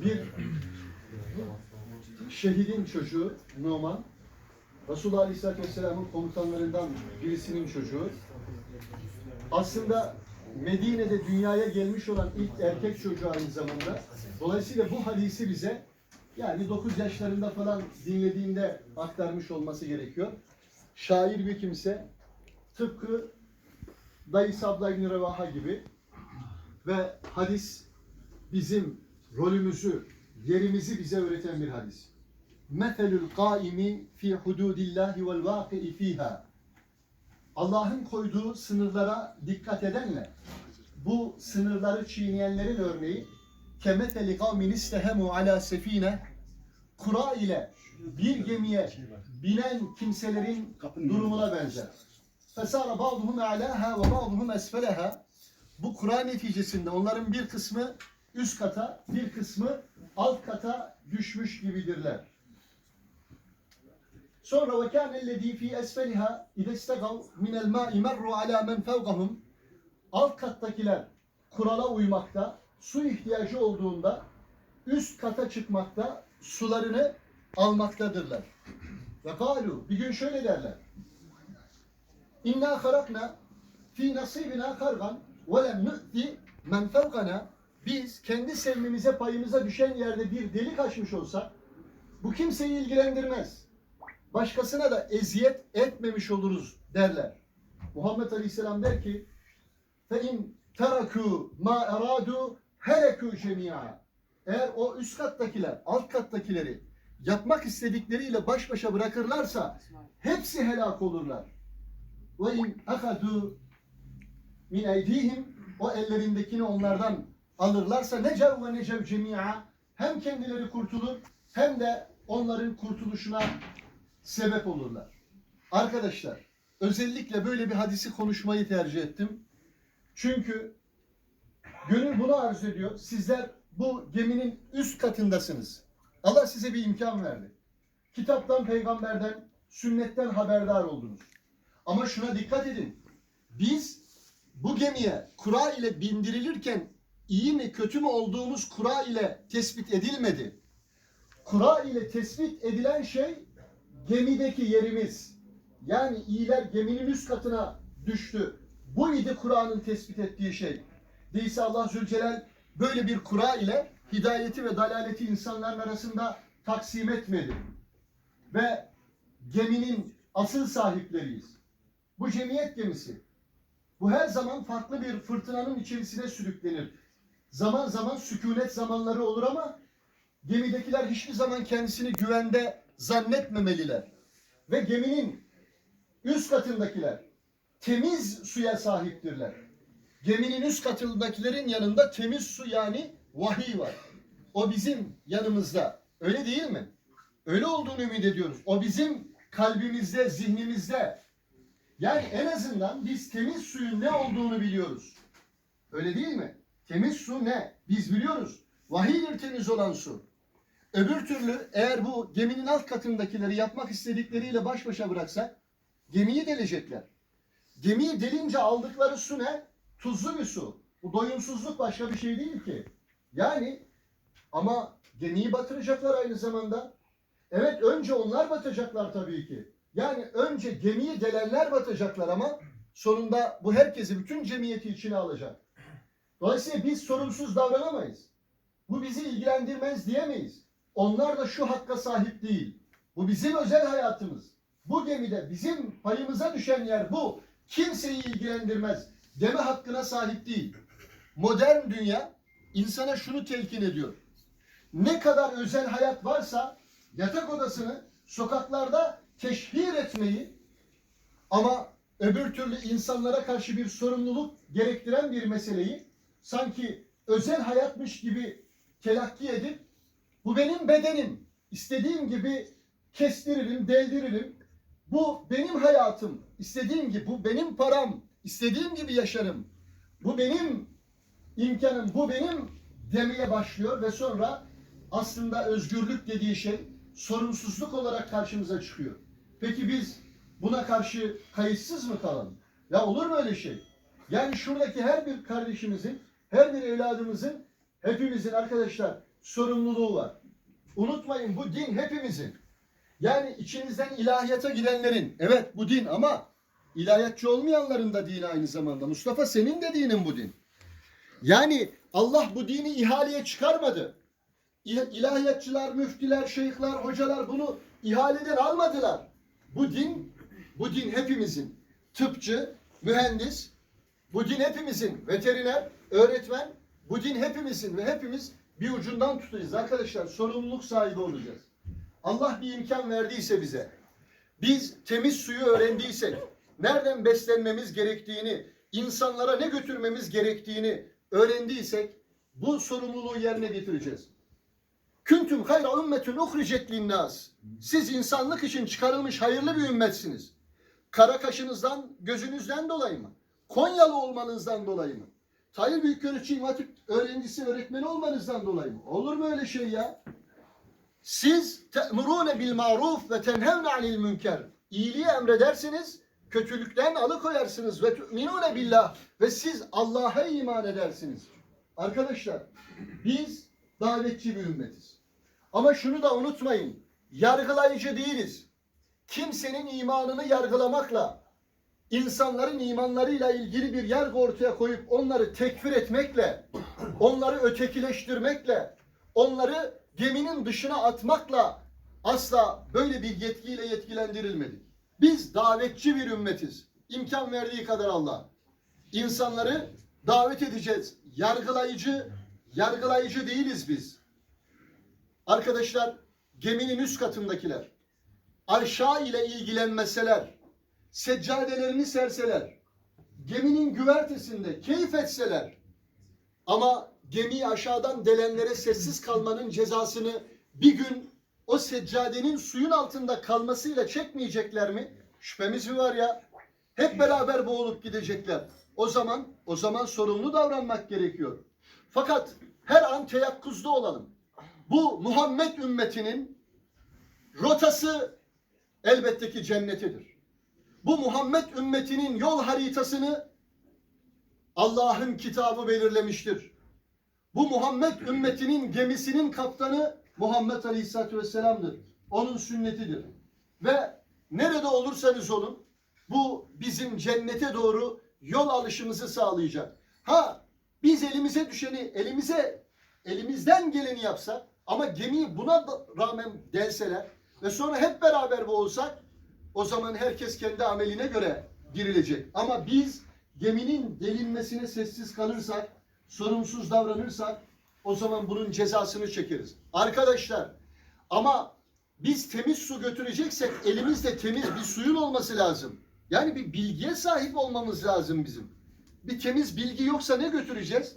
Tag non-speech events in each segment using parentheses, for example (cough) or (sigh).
bir şehidin çocuğu Numan, Resulullah Aleyhisselatü Vesselam'ın komutanlarından birisinin çocuğu. Aslında Medine'de dünyaya gelmiş olan ilk erkek çocuğu aynı zamanda. Dolayısıyla bu hadisi bize yani 9 yaşlarında falan dinlediğinde aktarmış olması gerekiyor. Şair bir kimse tıpkı dayısı Abdullah İbni Revaha gibi ve hadis bizim rolümüzü, yerimizi bize öğreten bir hadis. Meselül kaimi fi hududillahi vel vaki'i fiha. Allah'ın koyduğu sınırlara dikkat edenle bu sınırları çiğneyenlerin örneği kemeteli kavmin istehemu ala sefine kura ile bir gemiye binen kimselerin durumuna benzer. Fesara ba'duhum a'laha ve ba'duhum esfeleha. Bu Kur'an neticesinde onların bir kısmı üst kata, bir kısmı alt kata düşmüş gibidirler. Sonra ve kâne ellezî fî esfeliha idâ istegav minel mâ'i merru alâ men fevgahum. Alt kattakiler kurala uymakta, su ihtiyacı olduğunda üst kata çıkmakta, sularını almaktadırlar. Ve kâlu, bir gün şöyle derler. İnna harakna fi nasibina kargan ve lem nu'ti men fevkana biz kendi sevmemize payımıza düşen yerde bir delik açmış olsak bu kimseyi ilgilendirmez. Başkasına da eziyet etmemiş oluruz derler. Muhammed Aleyhisselam der ki in teraku ma eradu heleku cemia. Eğer o üst kattakiler, alt kattakileri yapmak istedikleriyle baş başa bırakırlarsa hepsi helak olurlar. İn akadu min eydihim o ellerindekini onlardan alırlarsa necev ve necev cemia hem kendileri kurtulur hem de onların kurtuluşuna sebep olurlar. Arkadaşlar özellikle böyle bir hadisi konuşmayı tercih ettim. Çünkü gönül bunu arzu ediyor. Sizler bu geminin üst katındasınız. Allah size bir imkan verdi. Kitaptan, peygamberden, sünnetten haberdar oldunuz. Ama şuna dikkat edin. Biz bu gemiye kura ile bindirilirken iyi mi kötü mü olduğumuz kura ile tespit edilmedi. Kura ile tespit edilen şey gemideki yerimiz. Yani iyiler geminin üst katına düştü. Bu idi Kur'an'ın tespit ettiği şey. Değilse Allah Zülcelal böyle bir kura ile hidayeti ve dalaleti insanların arasında taksim etmedi. Ve geminin asıl sahipleriyiz. Bu cemiyet gemisi. Bu her zaman farklı bir fırtınanın içerisine sürüklenir. Zaman zaman sükunet zamanları olur ama gemidekiler hiçbir zaman kendisini güvende zannetmemeliler. Ve geminin üst katındakiler temiz suya sahiptirler. Geminin üst katındakilerin yanında temiz su yani vahiy var. O bizim yanımızda. Öyle değil mi? Öyle olduğunu ümit ediyoruz. O bizim kalbimizde, zihnimizde. Yani en azından biz temiz suyun ne olduğunu biliyoruz. Öyle değil mi? Temiz su ne? Biz biliyoruz. Vahiydir temiz olan su. Öbür türlü eğer bu geminin alt katındakileri yapmak istedikleriyle baş başa bıraksak gemiyi delecekler. Gemiyi delince aldıkları su ne? Tuzlu bir su. Bu doyumsuzluk başka bir şey değil ki. Yani ama gemiyi batıracaklar aynı zamanda. Evet önce onlar batacaklar tabii ki. Yani önce gemiyi delenler batacaklar ama sonunda bu herkesi bütün cemiyeti içine alacak. Dolayısıyla biz sorumsuz davranamayız. Bu bizi ilgilendirmez diyemeyiz. Onlar da şu hakka sahip değil. Bu bizim özel hayatımız. Bu gemide bizim payımıza düşen yer bu. Kimseyi ilgilendirmez. Deme hakkına sahip değil. Modern dünya insana şunu telkin ediyor. Ne kadar özel hayat varsa yatak odasını sokaklarda teşhir etmeyi ama öbür türlü insanlara karşı bir sorumluluk gerektiren bir meseleyi sanki özel hayatmış gibi telakki edip bu benim bedenim. İstediğim gibi kestiririm, deldiririm. Bu benim hayatım. İstediğim gibi bu benim param. İstediğim gibi yaşarım. Bu benim imkanım, bu benim demeye başlıyor ve sonra aslında özgürlük dediği şey sorumsuzluk olarak karşımıza çıkıyor. Peki biz buna karşı kayıtsız mı kalalım? Ya olur mu öyle şey? Yani şuradaki her bir kardeşimizin, her bir evladımızın, hepimizin arkadaşlar sorumluluğu var. Unutmayın bu din hepimizin. Yani içinizden ilahiyata girenlerin, evet bu din ama ilahiyatçı olmayanların da dini aynı zamanda. Mustafa senin de dinin bu din. Yani Allah bu dini ihaleye çıkarmadı. İl- İlahiyatçılar, müftiler, şeyhler, hocalar bunu ihaleden almadılar. Bu din, bu din hepimizin. Tıpçı, mühendis, bu din hepimizin. Veteriner, öğretmen, bu din hepimizin ve hepimiz bir ucundan tutacağız. Arkadaşlar sorumluluk sahibi olacağız. Allah bir imkan verdiyse bize, biz temiz suyu öğrendiysek, nereden beslenmemiz gerektiğini, insanlara ne götürmemiz gerektiğini öğrendiysek, bu sorumluluğu yerine getireceğiz. Küntüm hayra ümmetün uhricet linnas. Siz insanlık için çıkarılmış hayırlı bir ümmetsiniz. Kara kaşınızdan, gözünüzden dolayı mı? Konyalı olmanızdan dolayı mı? Tayyip Büyükölçü İmam Hatip öğrencisi, öğretmeni olmanızdan dolayı mı? Olur mu öyle şey ya? Siz te'murune bil maruf ve tenhevne anil münker. İyiliği emredersiniz, kötülükten alıkoyarsınız ve tu'minune billah ve siz Allah'a iman edersiniz. Arkadaşlar biz davetçi bir ümmetiz. Ama şunu da unutmayın. Yargılayıcı değiliz. Kimsenin imanını yargılamakla, insanların imanlarıyla ilgili bir yargı ortaya koyup onları tekfir etmekle, (clears throat) onları ötekileştirmekle, onları geminin dışına atmakla asla böyle bir yetkiyle yetkilendirilmedik. Biz davetçi bir ümmetiz. İmkan verdiği kadar Allah. İnsanları davet edeceğiz. Yargılayıcı, yargılayıcı değiliz biz. Arkadaşlar geminin üst katındakiler aşağı ile ilgilenmeseler, seccadelerini serseler, geminin güvertesinde keyif etseler ama gemiyi aşağıdan delenlere sessiz kalmanın cezasını bir gün o seccadenin suyun altında kalmasıyla çekmeyecekler mi? Şüphemiz mi var ya? Hep beraber boğulup gidecekler. O zaman o zaman sorumlu davranmak gerekiyor. Fakat her an teyakkuzda olalım. Bu Muhammed ümmetinin rotası elbette ki cennetidir. Bu Muhammed ümmetinin yol haritasını Allah'ın kitabı belirlemiştir. Bu Muhammed ümmetinin gemisinin kaptanı Muhammed Aleyhisselatü Vesselam'dır. Onun sünnetidir. Ve nerede olursanız olun bu bizim cennete doğru yol alışımızı sağlayacak. Ha biz elimize düşeni elimize elimizden geleni yapsak ama gemiyi buna rağmen delseler ve sonra hep beraber boğulsak o zaman herkes kendi ameline göre dirilecek. Ama biz geminin delinmesine sessiz kalırsak, sorumsuz davranırsak o zaman bunun cezasını çekeriz. Arkadaşlar ama biz temiz su götüreceksek elimizde temiz bir suyun olması lazım. Yani bir bilgiye sahip olmamız lazım bizim. Bir temiz bilgi yoksa ne götüreceğiz?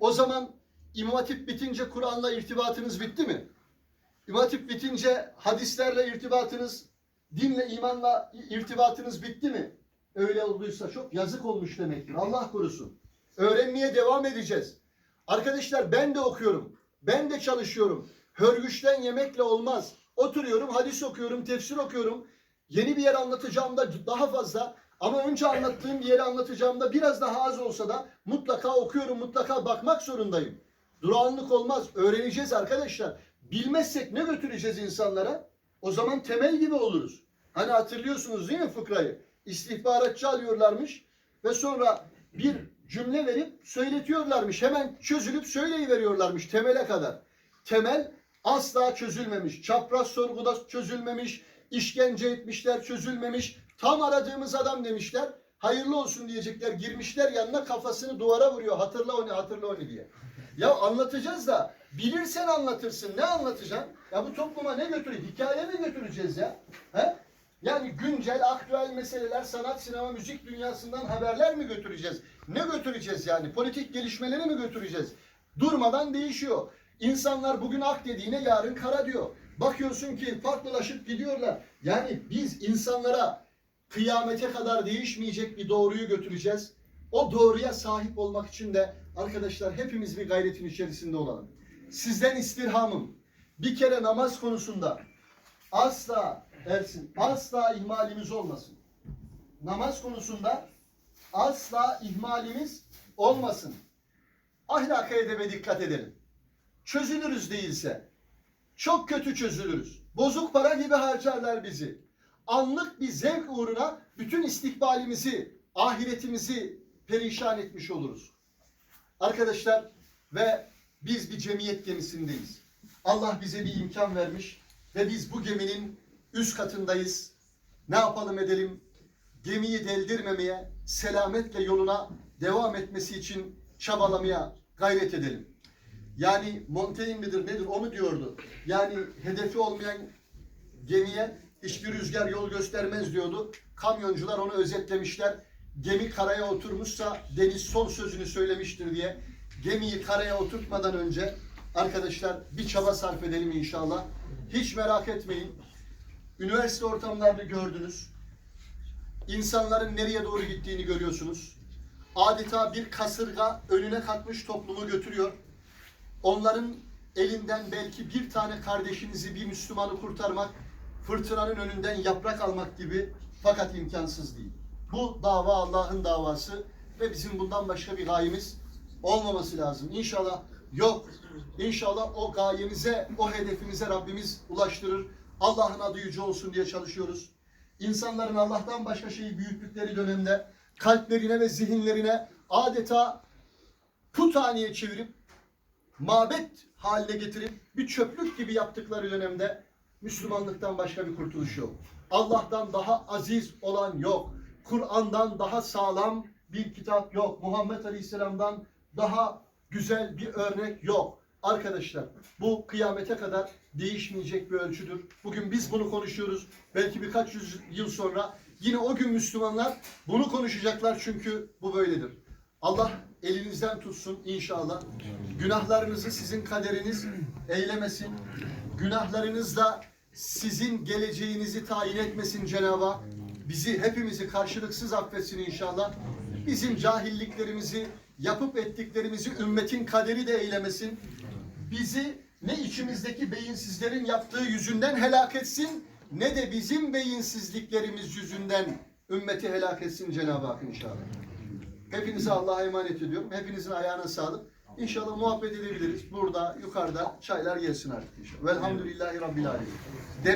O zaman İmam Hatip bitince Kur'an'la irtibatınız bitti mi? İmam Hatip bitince hadislerle irtibatınız, dinle, imanla irtibatınız bitti mi? Öyle olduysa çok yazık olmuş demektir. Allah korusun. Öğrenmeye devam edeceğiz. Arkadaşlar ben de okuyorum. Ben de çalışıyorum. Hörgüçten yemekle olmaz. Oturuyorum, hadis okuyorum, tefsir okuyorum. Yeni bir yer anlatacağımda daha fazla ama önce anlattığım bir yeri anlatacağımda biraz daha az olsa da mutlaka okuyorum, mutlaka bakmak zorundayım. Durağanlık olmaz. Öğreneceğiz arkadaşlar. Bilmezsek ne götüreceğiz insanlara? O zaman temel gibi oluruz. Hani hatırlıyorsunuz değil mi fıkrayı? İstihbaratçı alıyorlarmış ve sonra bir cümle verip söyletiyorlarmış. Hemen çözülüp söyleyiveriyorlarmış temele kadar. Temel asla çözülmemiş. Çapraz sorguda çözülmemiş. işkence etmişler çözülmemiş. Tam aradığımız adam demişler. Hayırlı olsun diyecekler. Girmişler yanına kafasını duvara vuruyor. Hatırla onu hatırla onu diye. Ya anlatacağız da bilirsen anlatırsın. Ne anlatacaksın? Ya bu topluma ne götürüyor? Hikaye mi götüreceğiz ya? He? Yani güncel, aktüel meseleler, sanat, sinema, müzik dünyasından haberler mi götüreceğiz? Ne götüreceğiz yani? Politik gelişmeleri mi götüreceğiz? Durmadan değişiyor. İnsanlar bugün ak dediğine yarın kara diyor. Bakıyorsun ki farklılaşıp gidiyorlar. Yani biz insanlara kıyamete kadar değişmeyecek bir doğruyu götüreceğiz. O doğruya sahip olmak için de arkadaşlar hepimiz bir gayretin içerisinde olalım. Sizden istirhamım bir kere namaz konusunda asla Ersin asla ihmalimiz olmasın. Namaz konusunda asla ihmalimiz olmasın. Ahlaka edebe dikkat edelim. çözülürüz değilse. Çok kötü çözülürüz. Bozuk para gibi harcarlar bizi. Anlık bir zevk uğruna bütün istikbalimizi, ahiretimizi perişan etmiş oluruz. Arkadaşlar ve biz bir cemiyet gemisindeyiz. Allah bize bir imkan vermiş ve biz bu geminin üst katındayız. Ne yapalım edelim? Gemiyi deldirmemeye, selametle yoluna devam etmesi için çabalamaya gayret edelim. Yani Montaigne midir nedir onu diyordu. Yani hedefi olmayan gemiye hiçbir rüzgar yol göstermez diyordu. Kamyoncular onu özetlemişler. Gemi karaya oturmuşsa deniz son sözünü söylemiştir diye. Gemiyi karaya oturtmadan önce arkadaşlar bir çaba sarf edelim inşallah. Hiç merak etmeyin. Üniversite ortamlarını gördünüz. İnsanların nereye doğru gittiğini görüyorsunuz. Adeta bir kasırga önüne katmış toplumu götürüyor. Onların elinden belki bir tane kardeşinizi, bir Müslümanı kurtarmak, fırtınanın önünden yaprak almak gibi fakat imkansız değil. Bu dava Allah'ın davası ve bizim bundan başka bir gayemiz olmaması lazım. İnşallah yok. İnşallah o gayemize, o hedefimize Rabbimiz ulaştırır. Allah'ın adı yüce olsun diye çalışıyoruz. İnsanların Allah'tan başka şeyi büyüttükleri dönemde kalplerine ve zihinlerine adeta puthaneye çevirip mabet haline getirip bir çöplük gibi yaptıkları dönemde Müslümanlıktan başka bir kurtuluş yok. Allah'tan daha aziz olan yok. Kur'an'dan daha sağlam bir kitap yok. Muhammed Aleyhisselam'dan daha güzel bir örnek yok. Arkadaşlar bu kıyamete kadar değişmeyecek bir ölçüdür. Bugün biz bunu konuşuyoruz. Belki birkaç yüz yıl sonra yine o gün Müslümanlar bunu konuşacaklar çünkü bu böyledir. Allah elinizden tutsun inşallah. Günahlarınızı sizin kaderiniz eylemesin. Günahlarınız da sizin geleceğinizi tayin etmesin Cenab-ı Hak. Bizi hepimizi karşılıksız affetsin inşallah. Bizim cahilliklerimizi, yapıp ettiklerimizi ümmetin kaderi de eylemesin. Bizi ne içimizdeki beyinsizlerin yaptığı yüzünden helak etsin ne de bizim beyinsizliklerimiz yüzünden ümmeti helak etsin Cenab-ı Hak inşallah. Hepinize Allah'a emanet ediyorum. Hepinizin ayağına sağlık. İnşallah muhabbet edebiliriz. Burada, yukarıda çaylar gelsin artık inşallah. Velhamdülillahi Rabbil Alemin.